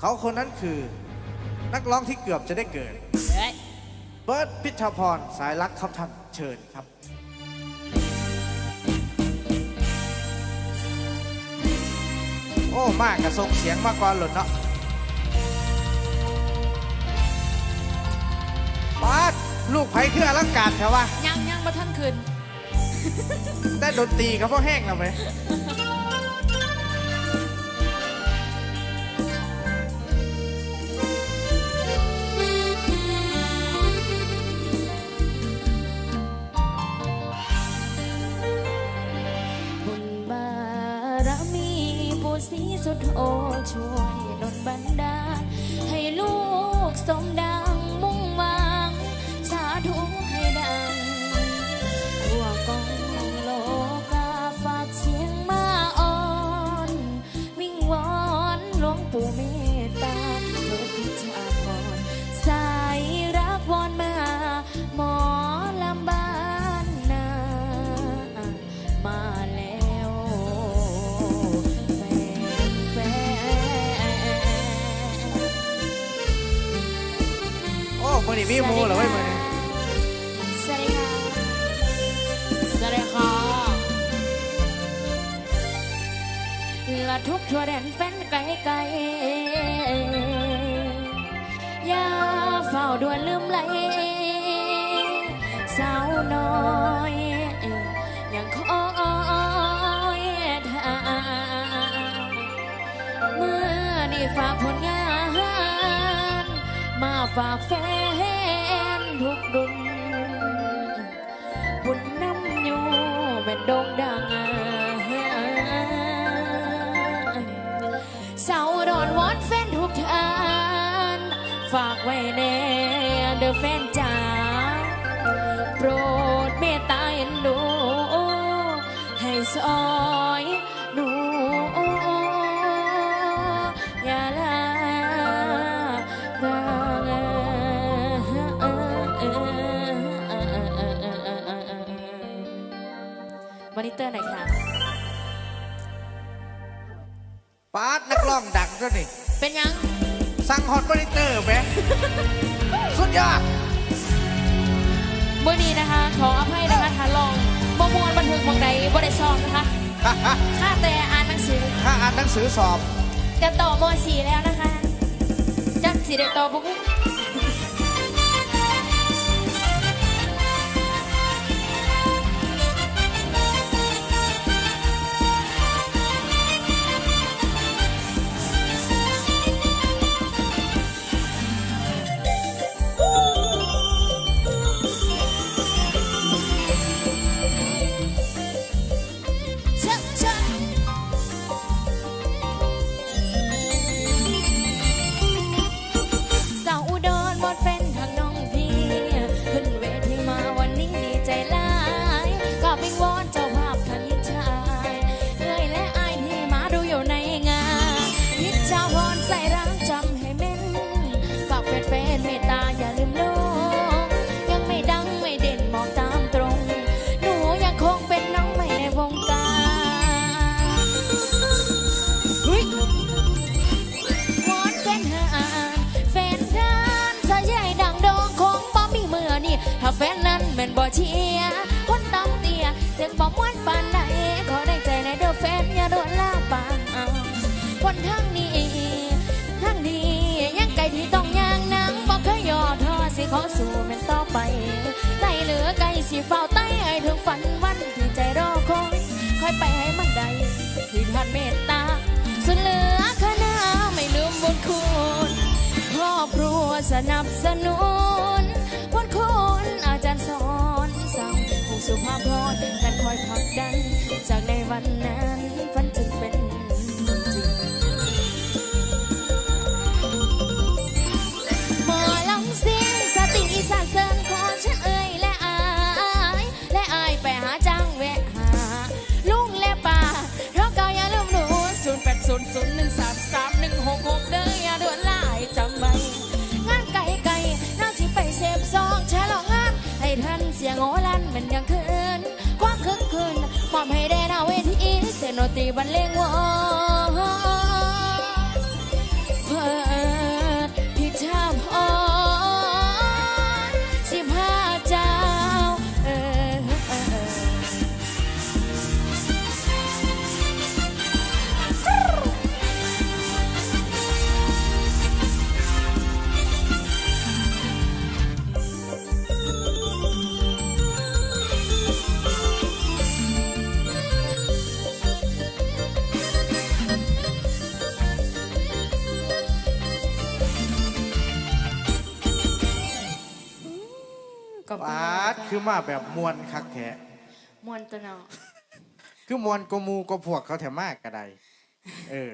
เขาคนนั้นคือนักร้องที่เกือบจะได้เกิด เฮ้ยเบิร์ดพิชพรสายรักครับท่านเชิญครับ โอ้มากกระส่งเสียงมากกว่าหล่นเนาะปาดลูกไผ่คืออลังการแถวว่ายังยังมาท่านคืนได้ดนตรีกับพ่อแห้งแล้วไหม สีสุดโอช่วยดลบันดาลให้ลูกสมดัง มือนี่มีหมูเหรอเว้ยมือนี่สวัสดีค่ะสวัสดีค่ะละทุกทั่วแดนแฟนไกลไกลอย่าเฝ้าด่วนลืมไหลสาวน้อยยังคอยท่าเมื่อนี่ฝากผลงานมา ฝากแฟนทุกดุนบุญน้ำอยู่แม่นดงดังสาวดอนวอนแฟนทุกท่าน ฝากไว้แน่เดอแฟนจ้า นิเตอร์หน่อยค่ะ ปาดนักร้องดังด้วยนี่เป็นยัง สั่งฮอตมอนิเตอร์ไหม สุดยอดเมื่อนี้นะคะ ขออภัยนะคะทานลองบมวนบันทึกมองใดบ่ได้ซองนะคะ ข้าแต่อ่านหนังสือ ถ้าอ่านหนังสือสอบ จะต่อมสี่แล้วนะคะ จักสีเด็ต่อบุก เชียร์คนตำเตียเสียงบ่ม้วนปานใดขอได้ใจในเด้อแฟนอย่าโดนลาปางคนทางนี้ทางนี้ ยังไกลที่ต้องย่างนังบ่เคยย่อท้อสิขอสู้แม่นต่อไปไต่เหลือไกลสิเฝ้าไต่ให้ถึงฝันวันที่ใจรอคอยคอยไปให้มันได้ที่ท่านเมตตาส่วนเหลือคณะไม่ลืมบุญคุณครอบครัวสนับสนุน อลันเหมือนยังคืน ความคึกคืนมอบให้ได้หน้าเวทีเสียงดนตรีบรรเลงวอ กับปาดคือมาแบบมวนคักแท้มวนตัวเนาะคือมวนกว่าหมูกว่าพวกเขาแถมมากก็ได้ เออ